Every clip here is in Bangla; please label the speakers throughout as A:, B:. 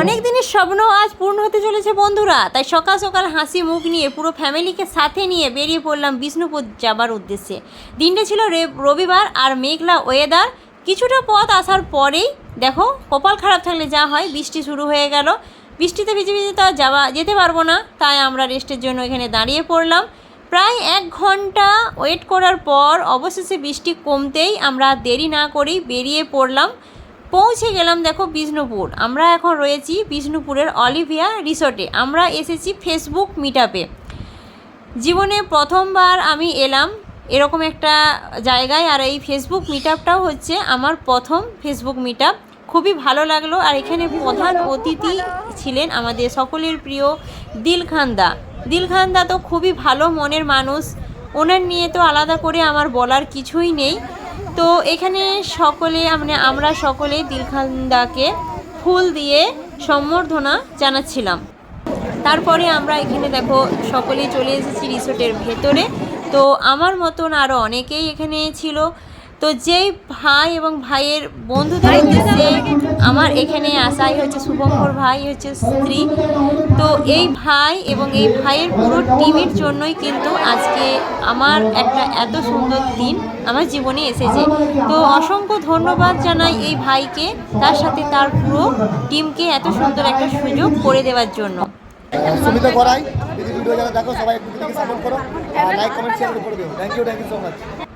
A: অনেক দিনের স্বপ্ন আজ পূর্ণ হতে চলেছে বন্ধুরা, তাই সকাল সকাল হাসি মুখ নিয়ে পুরো ফ্যামিলিকে সাথে নিয়ে বেরিয়ে পড়লাম বিষ্ণুপুর যাবার উদ্দেশ্যে। দিনটা ছিল রবিবার আর মেঘলা ওয়েদার কিছুটা পথ আসার পরেই দেখো কপাল খারাপ থাকলে যা হয়, বৃষ্টি শুরু হয়ে গেল। বৃষ্টিতে ভিজে ভিজে তো যাওয়া, যেতে পারব না, তাই আমরা রেস্টের জন্য এখানে দাঁড়িয়ে পড়লাম। প্রায় এক ঘণ্টা ওয়েট করার পর অবশেষে বৃষ্টি কমতেই আমরা দেরি না করেই বেরিয়ে পড়লাম। পৌঁছে গেলাম দেখো বিষ্ণুপুর। আমরা এখন রয়েছি বিষ্ণুপুরের অলিভিয়া রিসোর্টে। আমরা এসেছি ফেসবুক মিটআপে। জীবনে প্রথমবার আমি এলাম এরকম একটা জায়গায় আর এই ফেসবুক মিটআপটাও হচ্ছে আমার প্রথম ফেসবুক মিটআপ। খুবই ভালো লাগল আর এখানে প্রধান অতিথি ছিলেন আমাদের সকলের প্রিয় দিল খান্দা। দিল খান্দা তো খুবই ভালো মনের মানুষ। ওনার নিয়ে তো আলাদা করে আমার বলার কিছুই নেই। তো এখানে সকলে মানে আমরা সকলে দিলখান্দাকে ফুল দিয়ে সম্বর্ধনা জানাচ্ছিলাম। তারপরে আমরা এখানে দেখো সকলেই চলে এসেছি রিসোর্টের ভেতরে। তো আমার মতন আরও অনেকেই এখানে ছিল। তো যেই ভাই এবং ভাইয়ের বন্ধুদের উদ্দেশ্যে আমার এখানে আসাই হচ্ছে শুভঙ্কর ভাই, হচ্ছে স্ত্রী। তো এই ভাই এবং এই ভাইয়ের পুরো টিমের জন্যই কিন্তু আজকে আমার একটা এত সুন্দর দিন, আমার জীবনে এসেছে। তো অসংখ্য ধন্যবাদ জানাই এই ভাইকে, তার সাথে তার পুরো টিমকে এত সুন্দর একটা সুযোগ করে দেওয়ার জন্য।
B: ভিডিও দেখো, সবাই একটু সাপোর্ট করো। লাইক কমেন্ট শেয়ার করে দিও। Thank you thank you so much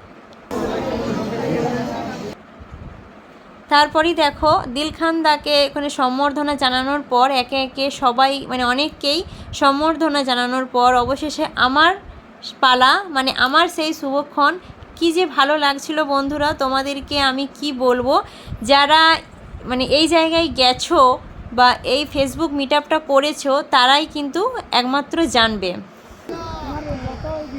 A: তারপরেই দেখো দিলখান্দাকে এখানে সম্বর্ধনা জানানোর পর একে একে সবাই মানে অনেককেই সম্বর্ধনা জানানোর পর অবশেষে আমার পালা মানে আমার সেই শুভক্ষণ কী যে ভালো লাগছিল বন্ধুরা, তোমাদেরকে আমি কি বলব? যারা মানে এই জায়গায় গেছো বা এই ফেসবুক মিটআপটা করেছ, তারাই কিন্তু একমাত্র জানবে।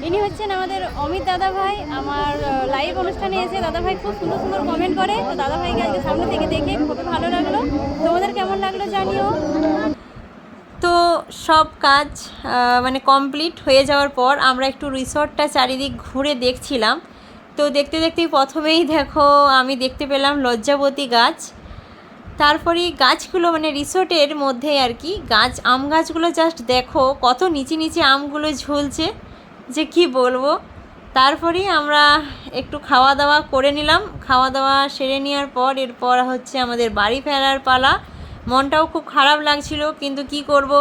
C: ইনি হচ্ছেন আমাদের অমিত দাদা ভাই আমার লাইভ অনুষ্ঠানে এসে দাদা ভাই খুব সুন্দর সুন্দর কমেন্ট করে। তো দাদা ভাইকে আজকে সামনে থেকে দেখে খুবই ভালো লাগল। তোমাদের কেমন লাগল জানিও।
A: তো সব কাজ মানে কমপ্লিট হয়ে যাওয়ার পর আমরা একটু রিসর্টটা চারিদিক ঘুরে দেখছিলাম। তো দেখতে দেখতে প্রথমেই দেখো, আমি দেখতে পেলাম লজ্জাবতী গাছ। তারপরে গাছগুলো মানে রিসোর্টের মধ্যে আর কি, গাছ, আম গাছগুলো জাস্ট দেখো, কত নিচে নিচে আমগুলো ঝুলছে। যে কি বলব? তারপরেই আমরা একটু খাওয়া দাওয়া করে নিলাম। খাওয়া দাওয়া সেরে নেওয়ার পর এরপর হচ্ছে আমাদের বাড়ি ফেরার পালা। মনটাও খুব খারাপ লাগছিল, কিন্তু কি করব?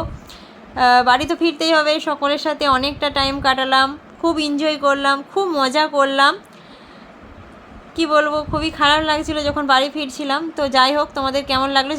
A: বাড়ি তো ফিরতেই হবে, সকলের সাথে অনেকটা টাইম কাটালাম, খুব এনজয় করলাম, খুব মজা করলাম। কি বলব, খুবই খারাপ লাগছিল যখন বাড়ি ফিরছিলাম। তো যাই হোক, তোমাদের কেমন লাগল